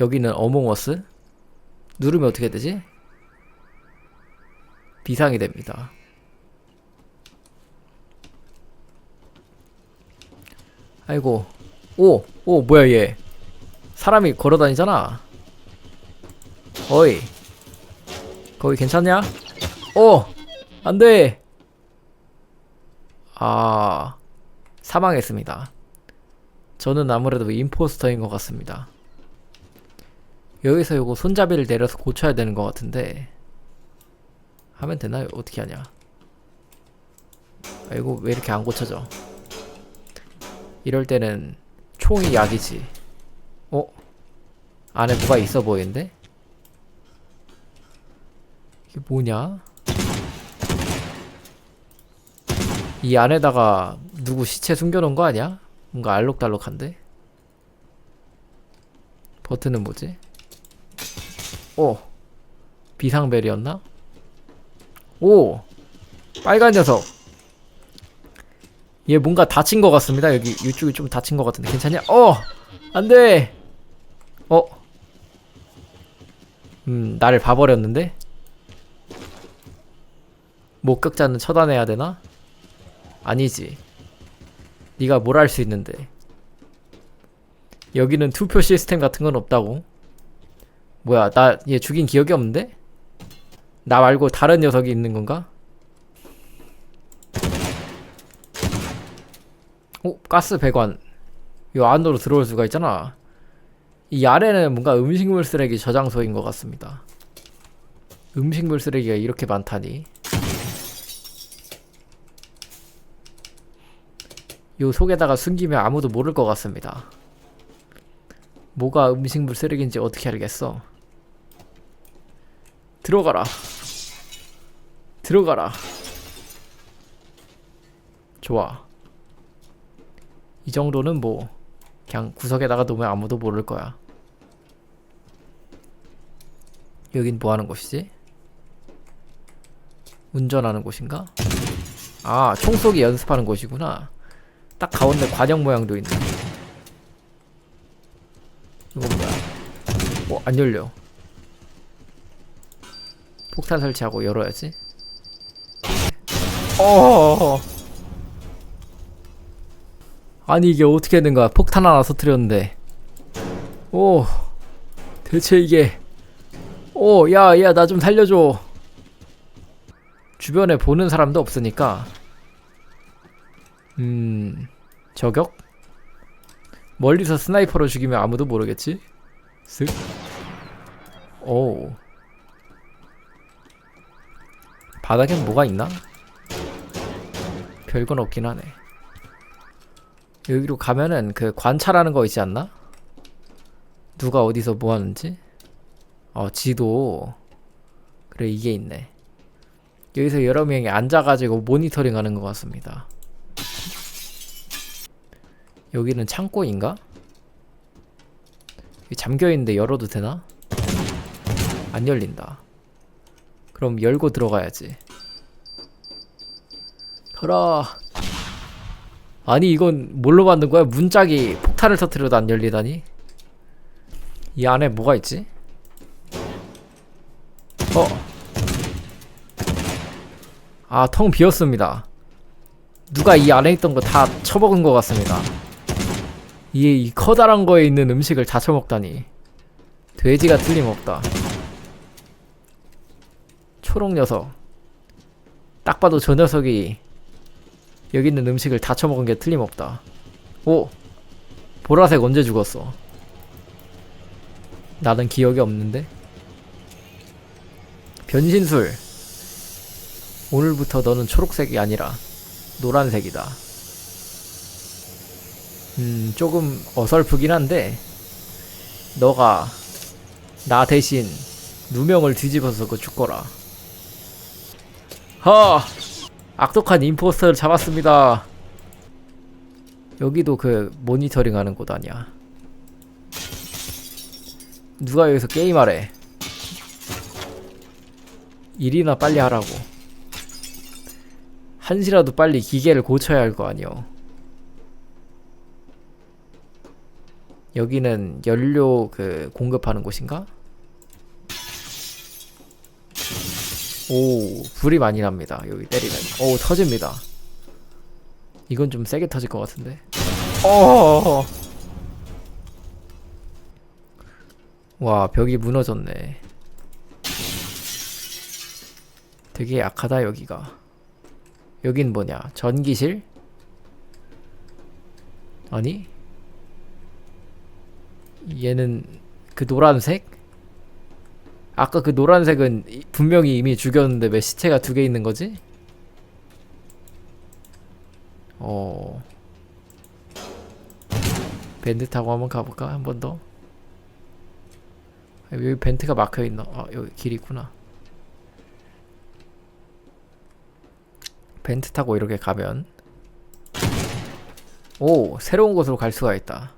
여기는 어몽어스? 누르면 어떻게 되지? 비상이 됩니다. 아이고. 오! 오, 뭐야, 얘. 사람이 걸어 다니잖아. 어이. 거기 괜찮냐? 오! 안 돼! 아. 사망했습니다. 저는 아무래도 임포스터인 것 같습니다. 여기서 요거 손잡이를 내려서 고쳐야 되는 것 같은데 하면 되나요? 어떻게 하냐? 아, 이거 왜 이렇게 안 고쳐져? 이럴 때는 총이 약이지. 어? 안에 뭐가 있어 보이는데? 이게 뭐냐? 이 안에다가 누구 시체 숨겨놓은 거 아니야? 뭔가 알록달록한데? 버튼은 뭐지? 오! 비상벨이었나? 오! 빨간 녀석! 얘 뭔가 다친 것 같습니다. 여기 이쪽이 좀 다친 것 같은데 괜찮냐? 어! 안 돼! 어? 음, 나를 봐버렸는데? 목격자는 처단해야 되나? 아니지. 네가 뭘 할 수 있는데. 여기는 투표 시스템 같은 건 없다고. 뭐야, 나 얘 죽인 기억이 없는데? 나 말고 다른 녀석이 있는 건가? 오, 가스 배관. 요 안으로 들어올 수가 있잖아. 이 아래는 뭔가 음식물 쓰레기 저장소인 것 같습니다. 음식물 쓰레기가 이렇게 많다니. 요 속에다가 숨기면 아무도 모를 것 같습니다. 뭐가 음식물 쓰레기인지 어떻게 알겠어? 들어가라. 들어가라. 좋아. 이 정도는 뭐 그냥 구석에다가 놓으면 아무도 모를 거야. 여긴 뭐 하는 곳이지? 운전하는 곳인가? 아, 총쏘기 연습하는 곳이구나. 딱 가운데 관형 모양도 있네. 이건 뭐야? 어, 안 열려. 폭탄 설치하고 열어야지. 어. 아니 이게 어떻게 된 거야? 폭탄 하나 터뜨렸는데. 오. 대체 이게. 오, 야, 야, 나 좀 살려줘. 주변에 보는 사람도 없으니까. 음, 저격? 멀리서 스나이퍼로 죽이면 아무도 모르겠지? 쓱. 오. 바닥엔 뭐가 있나? 별건 없긴 하네. 여기로 가면은 그 관찰하는 거 있지 않나? 누가 어디서 뭐 하는지? 어, 지도. 그래, 이게 있네. 여기서 여러 명이 앉아가지고 모니터링 하는 것 같습니다. 여기는 창고인가? 잠겨있는데 열어도 되나? 안 열린다. 그럼 열고 들어가야지. 가라. 아니 이건 뭘로 만든 거야? 문짝이 폭탄을 터뜨려도 안 열리다니? 이 안에 뭐가 있지? 어? 아, 텅 비었습니다. 누가 이 안에 있던 거 다 처먹은 것 같습니다. 이에 이 커다란 거에 있는 음식을 다 처먹다니. 돼지가 틀림없다. 초록 녀석. 딱 봐도 저 녀석이 여기 있는 음식을 다 처먹은 게 틀림없다. 오! 보라색 언제 죽었어? 나는 기억이 없는데? 변신술. 오늘부터 너는 초록색이 아니라 노란색이다. 음, 조금 어설프긴 한데, 너가 나 대신 누명을 뒤집어서 그 죽거라. 하! 악독한 임포스터를 잡았습니다. 여기도 그 모니터링 하는 곳 아니야. 누가 여기서 게임하래. 일이나 빨리 하라고. 한시라도 빨리 기계를 고쳐야 할 거 아니오. 여기는 연료 그 공급하는 곳인가? 오, 불이 많이 납니다. 여기 때리면. 오, 터집니다. 이건 좀 세게 터질 것 같은데. 어. 와, 벽이 무너졌네. 되게 약하다, 여기가. 여긴 뭐냐? 전기실? 아니? 얘는 그 노란색? 아까 그 노란색은 이- 분명히 이미 죽였는데 왜 시체가 두 개 있는 거지? 어. 밴드 타고 한번 가볼까? 한 번 더. 아, 여기 벤트가 막혀 있나? 아, 여기 길 있구나. 벤트 타고 이렇게 가면 오, 새로운 곳으로 갈 수가 있다.